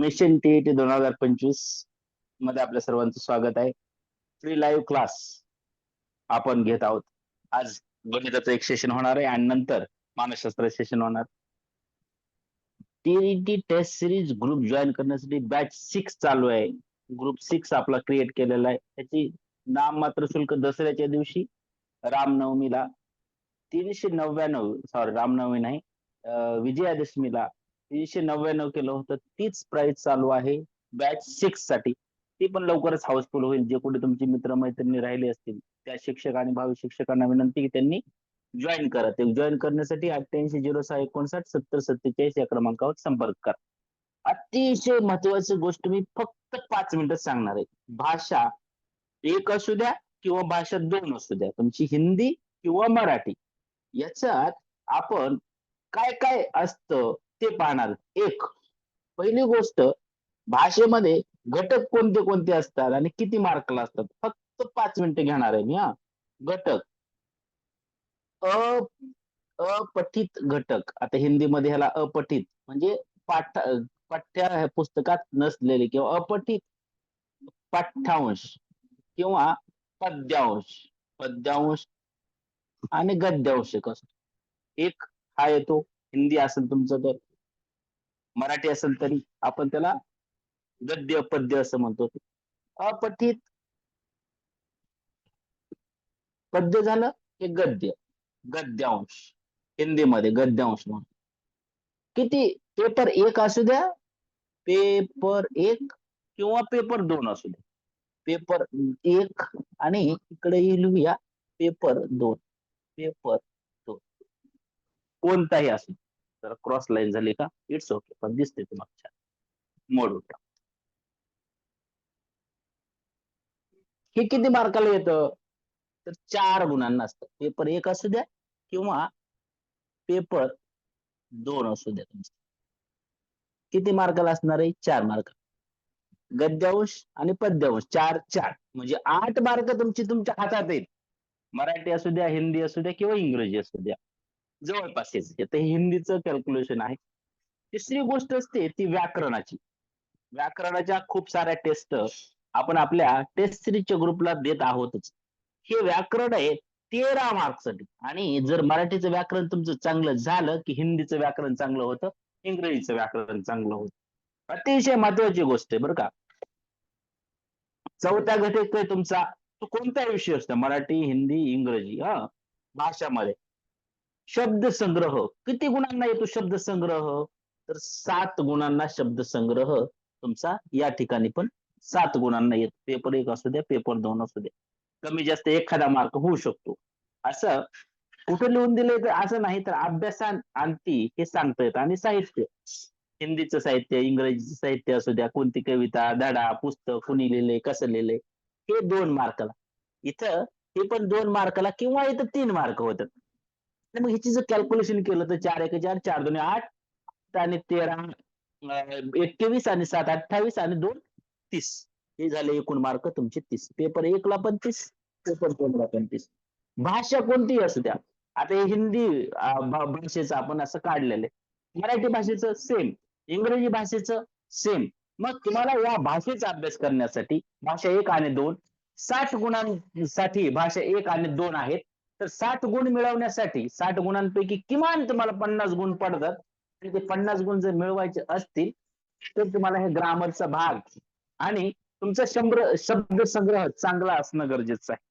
Mission T दोन हजार पंचवीसमध्ये आपल्या सर्वांचं स्वागत आहे. फ्री लाईव्ह क्लास आपण घेत आहोत. आज गणिताचं एक सेशन होणार आहे आणि नंतर मानसशास्त्र सेशन होणार. TET test series group join करण्यासाठी बॅच सिक्स चालू आहे. ग्रुप सिक्स आपला क्रिएट केलेला आहे. त्याची नाम मात्र शुल्क दसऱ्याच्या दिवशी रामनवमीला. तीनशे नव्याण्णव सॉरी रामनवमी नाही विजयादशमीला तीनशे नव्याण्णव केलं होतं. तीच प्राइस चालू आहे. बॅच सिक्ससाठी. ती पण लवकरच हाऊसफुल होईल. जे कुठे तुमचे मित्र मैत्रिणी राहिले असतील त्या शिक्षक आणि भावी शिक्षकांना विनंती की त्यांनी जॉईन करा. ते जॉईन करण्यासाठी अठ्ठ्याऐंशी झिरो सहा एकोणसाठ सत्तर सत्तेचाळीस या क्रमांकावर संपर्क करा. अतिशय महत्वाची गोष्ट मी फक्त पाच मिनिटात सांगणार आहे. भाषा एक असू द्या किंवा भाषा दोन असू द्या. तुमची हिंदी किंवा मराठी. याच्यात आपण काय काय असतं ते पाहणार. एक पहिली गोष्ट भाषेमध्ये घटक कोणते कोणते असतात आणि किती मार्कला असतात? फक्त पाच मिनिटं घेणार आहे मी हा. घटक. अ अपठित घटक. आता हिंदीमध्ये ह्याला अपठित म्हणजे पाठ पाठ्य पुस्तकात नसलेले किंवा अपठित पाठ्यांश किंवा पद्यांश. पद्यांश आणि गद्यांश एक असतो. एक हा येतो. हिंदी असेल तुमचं तर. मराठी असेल तरी आपण त्याला गद्य पद्य असं म्हणतो. अपठित. पद्य झालं हे गद्य. गद्यांश. हिंदीमध्ये गद्यांश म्हणून. किती? पेपर एक असू द्या. पेपर एक किंवा पेपर दोन असू द्या. पेपर एक आणि इकडे लिहूया. पेपर दोन. पेपर दोन. कोणताही असू. जरा क्रॉस लाईन झाली का इट्स ओके पण दिसते तुम्हाला छान. मोड टाक. हे किती मार्काला येतं? तर चार गुणांना असतं. पेपर एक असू द्या किंवा पेपर दोन असू द्या तुमचं. किती मार्काला असणार आहे? चार मार्क गद्यांश आणि पद्यांश. चार चार. म्हणजे आठ मार्क तुमची तुमच्या हातात आहेत. मराठी असू द्या हिंदी असू द्या किंवा इंग्रजी असू द्या. जवळपास हेच हे हिंदीचं कॅल्क्युलेशन आहे. तिसरी गोष्ट असते ती व्याकरणाची. व्याकरणाच्या खूप साऱ्या टेस्ट आपण आपल्या टेस्ट सिरीजच्या ग्रुपला देत आहोतच. हे व्याकरण आहे तेरा मार्कसाठी आणि जर मराठीचं व्याकरण तुमचं चांगलं झालं की हिंदीचं व्याकरण चांगलं होतं इंग्रजीचं व्याकरण चांगलं होतं. अतिशय महत्वाची गोष्ट आहे बरं का. चौथ्या घटक आहे तुमचा तो कोणताही विषय असतो? मराठी हिंदी इंग्रजी हा? भाषामध्ये. शब्द संग्रह किती गुणांना येतो शब्द संग्रह तर सात गुणांना शब्द संग्रह तुमचा या ठिकाणी पण सात गुणांना येतो. पेपर एक असू द्या पेपर दोन असू द्या. कमी जास्त एखादा मार्क होऊ शकतो. असं कुठे लिहून दिलंय तर असं नाही तर अभ्यासांती हे सांगता येतं. आणि साहित्य. हिंदीचं साहित्य इंग्रजीचं साहित्य असू द्या कोणती कविता धडा पुस्तक कुणी लिहिले कसं लिहिले हे दोन मार्काला इथं हे पण दोन मार्काला किंवा इथं तीन मार्क होतात. मग ह्याची जर कॅल्क्युलेशन केलं तर चार एक चार चार दोन आठ आणि तेरा एकवीस आणि सात अठ्ठावीस आणि दोन तीस. हे झाले एकूण मार्क तुमचे तीस. पेपर एकला पण तीस पेपर दोनला पण तीस. भाषा कोणतीही असू द्या. आता हे हिंदी भाषेचं आपण असं काढलेलं आहे. मराठी भाषेचं सेम इंग्रजी भाषेचं सेम मग तुम्हाला या भाषेचा अभ्यास करण्यासाठी भाषा एक आणि दोन साठ गुणांसाठी भाषा एक आणि दोन आहेत. तर साठ गुण मिळवण्यासाठी साठ गुणांपैकी किमान तुम्हाला पन्नास गुण पडतात. आणि ते पन्नास गुण जर मिळवायचे असतील तर तुम्हाला हे ग्रामरचा भाग आणि तुमचा शंभर शब्द संग्रह चांगला असणं गरजेचं आहे.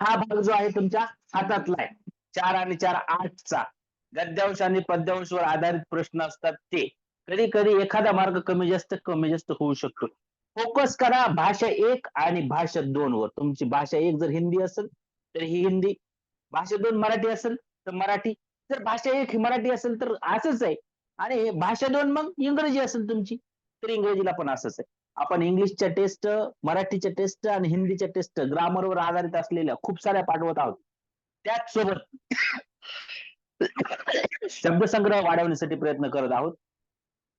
हा भाग जो आहे तुमच्या हातातला आहे. चार आणि चार आठचा. गद्यांश आणि पद्यांशवर आधारित प्रश्न असतात ते. कधी कधी एखादा मार्ग कमी जास्त कमी जास्त होऊ शकतो. फोकस करा भाषा एक आणि भाषा दोन वर तुमची भाषा एक जर हिंदी असेल तर ही हिंदी भाषा दोन मराठी असेल तर मराठी. जर भाषा एक ही मराठी असेल तर असंच आहे. आणि भाषा दोन मग इंग्रजी असेल तुमची तर इंग्रजीला पण असंच आहे. आपण इंग्लिशच्या टेस्ट मराठीच्या टेस्ट आणि हिंदीच्या टेस्ट ग्रामरवर आधारित असलेल्या खूप साऱ्या पाठवत आहोत. त्याच सोबत शब्दसंग्रह वाढवण्यासाठी प्रयत्न करत आहोत.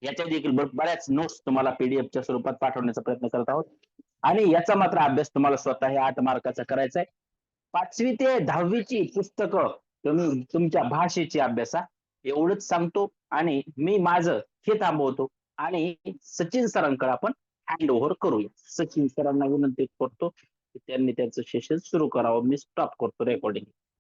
याच्या देखील बऱ्याच नोट्स तुम्हाला पीडीएफच्या स्वरूपात पाठवण्याचा प्रयत्न करत आहोत. आणि याचा मात्र अभ्यास तुम्हाला स्वतः आठ मार्काचा करायचा आहे. पाचवी ते दहावीची पुस्तकं तुम्ही तुमच्या भाषेची अभ्यासा. एवढंच सांगतो आणि मी माझं हे थांबवतो आणि सचिन सरांकडे आपण हँड ओव्हर करूया. सचिन सरांना विनंती करतो की त्यांनी त्यांचं सेशन सुरू करावं. मी स्टॉप करतो रेकॉर्डिंग